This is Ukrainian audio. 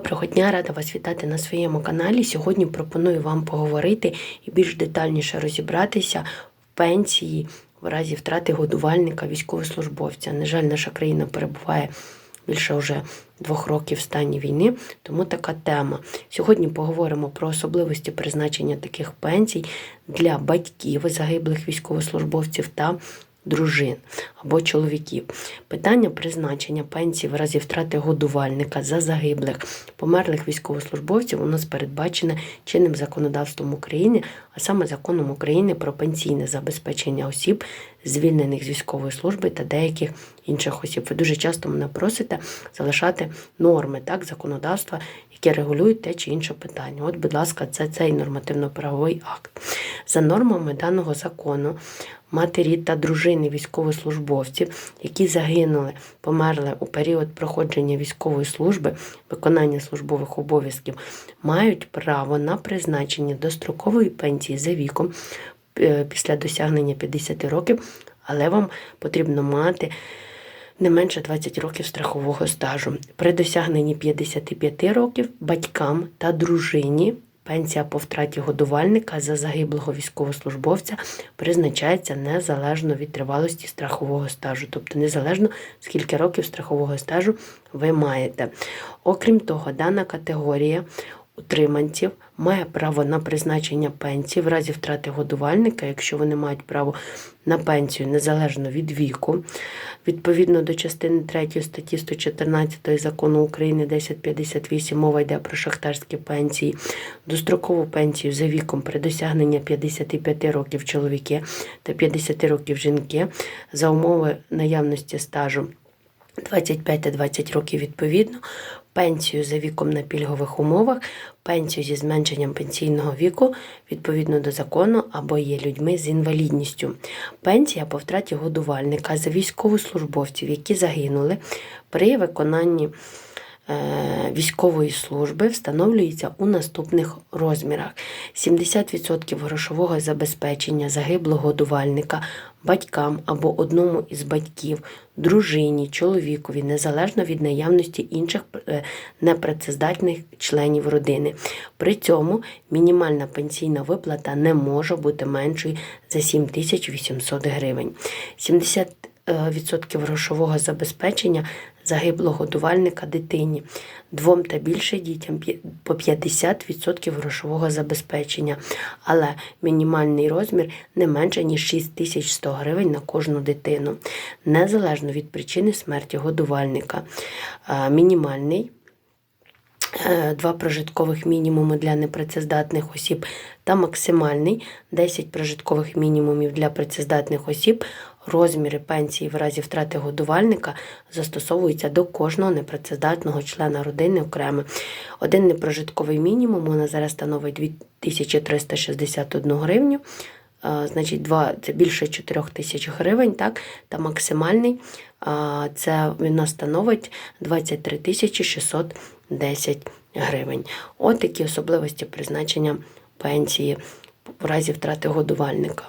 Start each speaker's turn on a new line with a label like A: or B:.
A: Доброго дня, рада вас вітати на своєму каналі. Сьогодні пропоную вам поговорити і більш детальніше розібратися в пенсії в разі втрати годувальника військовослужбовця. На жаль, наша країна перебуває більше вже двох років в стані війни, тому така тема. Сьогодні поговоримо про особливості призначення таких пенсій для батьків загиблих військовослужбовців та дружин або чоловіків. Питання призначення пенсії в разі втрати годувальника за загиблих померлих військовослужбовців у нас передбачене чинним законодавством України, а саме законом України про пенсійне забезпечення осіб, звільнених з військової служби та деяких інших осіб. Ви дуже часто мене просите залишати норми так, законодавства, які регулюють те чи інше питання. От, будь ласка, це цей нормативно-правовий акт. За нормами даного закону, матері та дружини військовослужбовців, які загинули, померли у період проходження військової служби, виконання службових обов'язків, мають право на призначення дострокової пенсії за віком е, після досягнення 50 років, але вам потрібно мати не менше 20 років страхового стажу. При досягненні 55 років батькам та дружині пенсія по втраті годувальника за загиблого військовослужбовця призначається незалежно від тривалості страхового стажу, тобто незалежно скільки років страхового стажу ви маєте. Окрім того, дана категорія утриманців має право на призначення пенсії в разі втрати годувальника, якщо вони мають право на пенсію незалежно від віку. Відповідно до частини 3 статті 114 закону України 1058 мова йде про шахтарські пенсії, дострокову пенсію за віком при досягненні 55 років чоловіки та 50 років жінки за умови наявності стажу 25 та 20 років відповідно, пенсію за віком на пільгових умовах, пенсію зі зменшенням пенсійного віку відповідно до закону або є людьми з інвалідністю. Пенсія по втраті годувальника за військовослужбовців, які загинули при виконанні військової служби встановлюється у наступних розмірах: 70% грошового забезпечення загиблого годувальника батькам або одному із батьків, дружині, чоловікові, незалежно від наявності інших е, непрацездатних членів родини. При цьому мінімальна пенсійна виплата не може бути меншою за 7800 гривень. 70% відсотків грошового забезпечення загиблого годувальника дитині, двом та більше дітям по 50% грошового забезпечення, але мінімальний розмір не менше ніж 6100 гривень на кожну дитину, незалежно від причини смерті годувальника. Мінімальний е, Два прожиткових мінімуми для непрацездатних осіб та максимальний 10 прожиткових мінімумів для працездатних осіб. Розміри пенсії в разі втрати годувальника застосовуються до кожного непрацездатного члена родини окремо. Один непрожитковий мінімум нас зараз становить 2361 гривню. Значить, два це більше 4 тисяч гривень, так, та максимальний це він становить 23 тисячі 610 гривень. От такі особливості призначення пенсії в разі втрати годувальника.